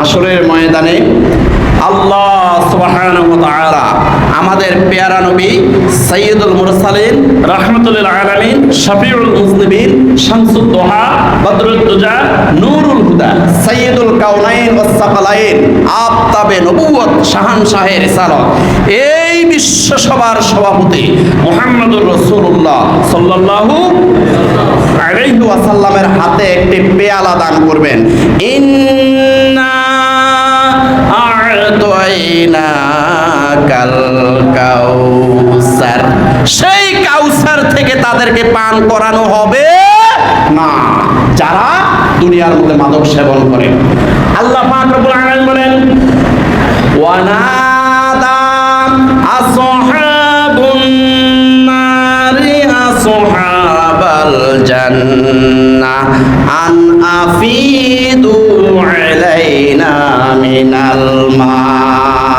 হাসরের ময়দানে আল্লাহ সুবহানাহু ওয়া আমাদের পেয়ারা নবী সৈয়দুল মুরসালিন রাহমাতুল আলামিন, শফিউল মুজনিবিন, শামসুদ দোহা, বদরুল দুজা, নূরুল হুদা সৈয়দুল কাউনাইন ওয়াস সাকালাইন আফতাবে নবুয়ত শাহানশাহে রিসালত। এই বিশ্ব সভার সভাপতি মুহাম্মদুর রাসূলুল্লাহ সাল্লাল্লাহু আলাইহি ওয়াসাল্লামের হাতে একটি পেয়ালা দান করবেন। ইন্না কাউসার। সেই কাউসার থেকে তাদেরকে পান করানো হবে না। যারা দুনিয়ার মধ্যে মাদক সেবন করে। আল্লাহ বলেন আন আফিদু আলাইনা মিনাল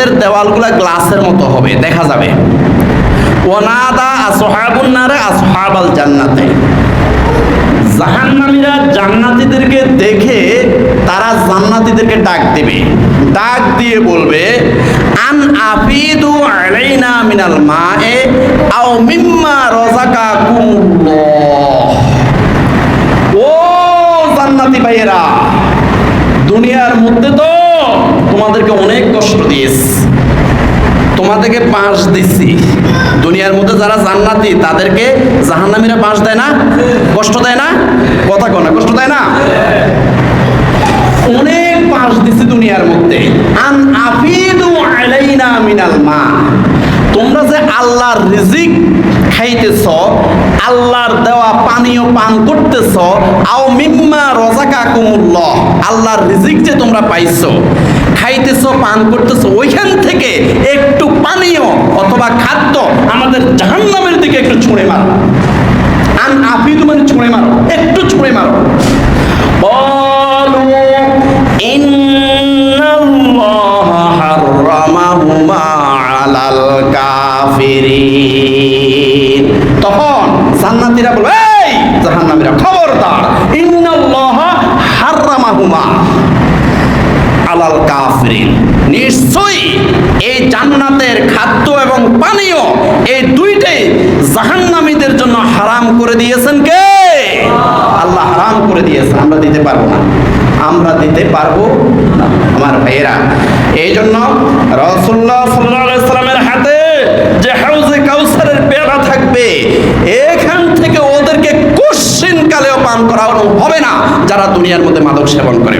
জান্নাতের দেওয়ালগুলা গ্লাসের মতো হবে, দেখা যাবে। ওনাদা আসহাবুন নারে আসহাবাল জান্নাতে। জাহান্নামীরা দেখে তারা ডাক দেবে। ডাক দিয়ে বলবে, আন আফিদু আলাইনা মিনাল মায়ে আও মিম্মা ও জান্নাতি ভাইয়েরা, দুনিয়ার মধ্যে তো তোমাদেরকে অনেক কষ্ট দিয়েছি। তোমাদেরকে পাশ দিচ্ছি দুনিয়ার মধ্যে যারা জান্নাতি, তাদেরকে জাহান্নামীরা পাশ দেয় না? কষ্ট দেয় না? কথা কয় না, কষ্ট দেয় না? অনেক পাশ দিছি দুনিয়ার মধ্যে। আন আফিদু আলাইনা মিনাল মা। তোমরা যে আল্লাহর রিজিক খাইতেছ, আল্লাহর দেওয়া পানীয় পান করতেছ আও মিম্মা রজাকা কুমুল্লাহ আল্লাহর রিজিক যে তোমরা পাইছো। খাইতেছ পান করতেছ ওইখান থেকে একটু পানীয় অথবা খাদ্য আমাদের জাহান্নামের দিকে একটু ছুঁড়ে মারো। আন আপিদু মানে ছুঁড়ে মারো একটু ছুঁড়ে মারো। বলো তখন সান্নাতিরা বলবে খবরদার আলাল নিশ্চয়ই এই জান্নাতের খাদ্য এবং পানীয় এই দুইটাই জাহান্নামীদের জন্য হারাম করে দিয়েছেন কে? আল্লাহ হারাম করে দিয়েছে আমরা দিতে পারব না। আমরা দিতে পারব না, আমার ভাইয়েরা। এই জন্য রসুল্লাহ করানো হবে না যারা দুনিয়ার মধ্যে মাদক সেবন করে।